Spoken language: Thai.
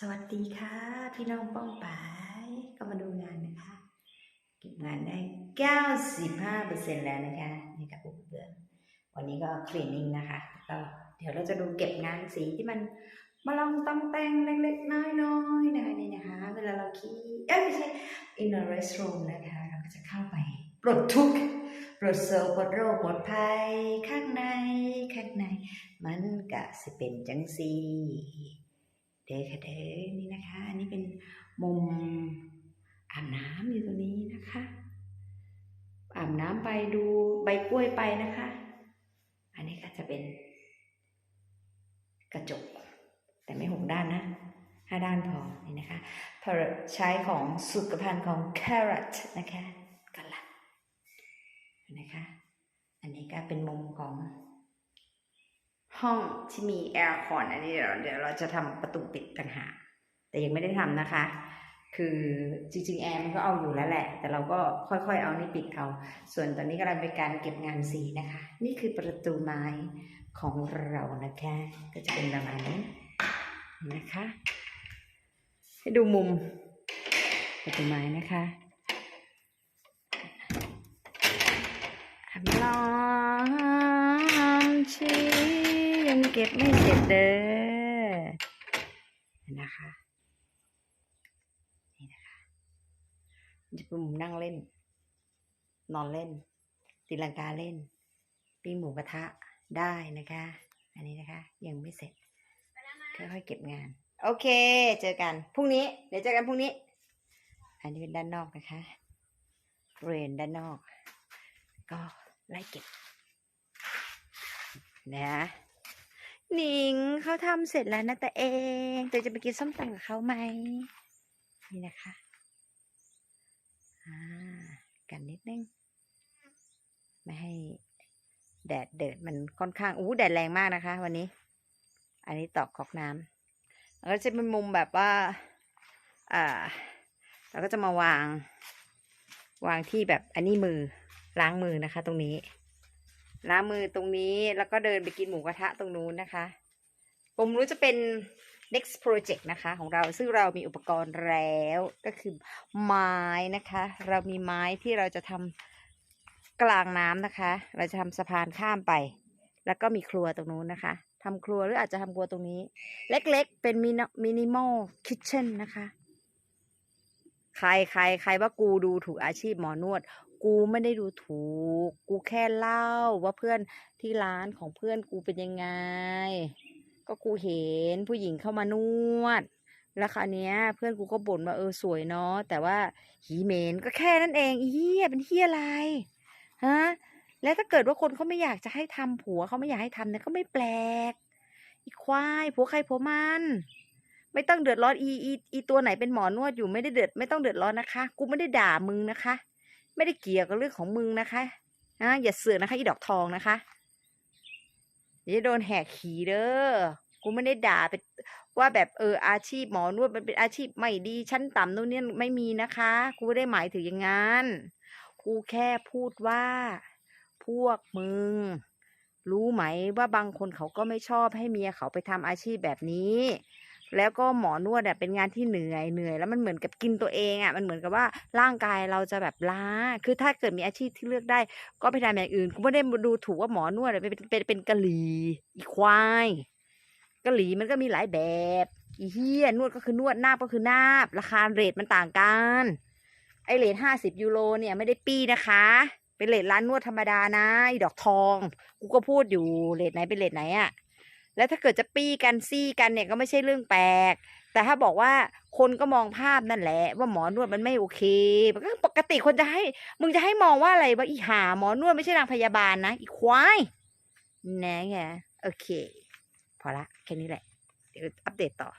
สวัสดีค่ะ พี่น้องป้องปายก็มาดูงานนะคะเก็บงานได้ 95%แล้วนะคะนี่กับอุปเบืองวันนี้ก็คลีนนิ่งนะคะก็เดี๋ยวเราจะดูเก็บงานสีที่มันมาลองต้องแต่งเล็กๆน้อยๆนะคะนี่นะคะ เวลาเราคีเอ้ยไม่ใช่ in a restroom นะคะ เราก็จะเข้าไปปลดทุกข์ปลดโศกปลดโรคปลดภัยข้างในข้างใน มันกะสิเป็นจังสี เด้อค่ะเด้อนี่นะคะ อันนี้เป็นมุมอาบน้ำอยู่ตรงนี้นะคะอาบน้ำไปดูใบกล้วยไปนะคะ อันนี้ก็จะเป็น กระจก แต่ไม่หกด้านนะห้าด้านพอนี่นะคะใช้ของสุขภัณฑ์ของ carrot นะคะกันละนะคะ อันนี้ก็เป็นมุมของ ห้องที่มีแอร์คอนอันนี้เดี๋ยวเดี๋ยวเราจะทำประตูปิดต่างหากแต่ยังไม่ได้ทำนะคะ คือจริงๆแอร์มันก็เอาอยู่แล้วแหละ แต่เราก็ค่อยๆเอานี่ปิดเอา ส่วนตอนนี้กำลังเป็นการเก็บงานสีนะคะ นี่คือประตูไม้ของเรานะคะ ก็จะเป็นประมาณนี้นะคะ ให้ดูมุมประตูไม้นะคะอับลองชี ยังเก็บไม่เสร็จเด้อนะคะนี่นะคะจะเป็นมุมนั่งเล่น นอนเล่น ตีลังกาเล่น ปิ้งหมูกระทะได้นะคะ อันนี้นะคะ ยังไม่เสร็จค่อยๆเก็บงาน โอเค เจอกันพรุ่งนี้ เดี๋ยวเจอกันพรุ่งนี้ อันนี้เป็นด้านนอกนะคะเรนด้านนอก ก็ไล่เก็บนะ หนิงเขาทำเสร็จแล้วนะแต่เองแต่จะไปกินส้มตำกับเขาไหมนี่นะคะอ่ากันนิดนึงไม่ให้แดดเดิดมันค่อนข้างอู้แดดแรงมากนะคะ วันนี้ อันนี้ตอกคอกน้ำแล้วก็จะเป็นมุมแบบว่าอ่าเราก็จะมาวาง วางที่แบบอันนี้มือล้างมือนะคะ ตรงนี้ ล้างมือตรงนี้แล้วก็เดินไปกินหมูกระทะตรงนู้นนะคะ ผมรู้จะเป็น next project นะคะของเราซึ่งเรามีอุปกรณ์แล้วก็คือไม้นะคะ เรามีไม้ที่เราจะทำกลางน้ำนะคะ เราจะทำสะพานข้ามไป แล้วก็มีครัวตรงนู้นนะคะทำครัวหรืออาจจะทำครัวตรงนี้ เล็กๆ เป็นมินิมอลคิทเช่นนะคะ ใครใครใครว่ากูดูถูกอาชีพหมอนวด กูไม่ได้ดูถูก กูแค่เล่าว่าเพื่อนที่ร้านของเพื่อนกูเป็นยังไง ก็กูเห็นผู้หญิงเข้ามานวด แล้วคราวเนี้ย เพื่อนกูก็บ่นว่าเออสวยเนาะแต่ว่าหีเหมนก็แค่นั้นเองเหี้ยเป็นเหี้ยอะไรฮะแล้วถ้าเกิดว่าคนเขาไม่อยากจะให้ทำผัวเขาไม่อยากให้ทำเนี่ยก็ไม่แปลก อีควายผัวใครผัวมันไม่ต้องเดือดร้อนอีอีอีตัวไหนเป็นหมอนวดอยู่ไม่ได้เดือดไม่ต้องเดือดร้อนนะคะ กูไม่ได้ด่ามึงนะคะ ไม่ได้เกี่ยวกับเรื่องของมึงนะคะนะอย่าเสือกนะคะอีดอกทองนะคะอย่าจะโดนแหกขี่เด้อกูไม่ได้ด่าเป็นว่าแบบเอออาชีพหมอนวดมันเป็นอาชีพไม่ดีชั้นต่ำนู่นนี่ไม่มีนะคะกูไม่ได้หมายถึงอย่างนั้นกูแค่พูดว่าพวกมึง รู้ไหมว่าบางคนเขาก็ไม่ชอบให้เมียเขาไปทำอาชีพแบบนี้ แล้วก็หมอนวดเนี่ยเป็นงานที่เหนื่อยเหนื่อยแล้วมันเหมือนกับกินตัวเองอะมันเหมือนกับว่าร่างกายเราจะแบบล้า คือถ้าเกิดมีอาชีพที่เลือกได้ ก็ไปทำอย่างอื่นกูไม่ได้ดูถูกว่าหมอนวดเป็นเป็นเป็นเป็นกะหรี่อีควายกะหรี่มันก็มีหลายแบบอีเฮียนวดก็คือนวดนาบก็คือนาบ ราคาเรทมันต่างกันไอเรทห้าสิบยูโรเนี่ยไม่ได้ปี้นะคะ เป็นเรทร้านนวดธรรมดานะอีดอกทอง กูก็พูดอยู่เรทไหนเป็นเรทไหนอะ แล้วถ้าเกิดจะปี้กันซี่กันเนี่ยก็ไม่ใช่เรื่องแปลก แต่ถ้าบอกว่าคนก็มองภาพนั่นแหละ ว่าหมอนวดมันไม่โอเคมันก็ปกติคนจะให้ มึงจะให้มองว่าอะไรว่าอีหาหมอนวดไม่ใช่นางพยาบาลนะอีควายแน่ไงโอเค พอละแค่นี้แหละ เดี๋ยวอัปเดตต่อ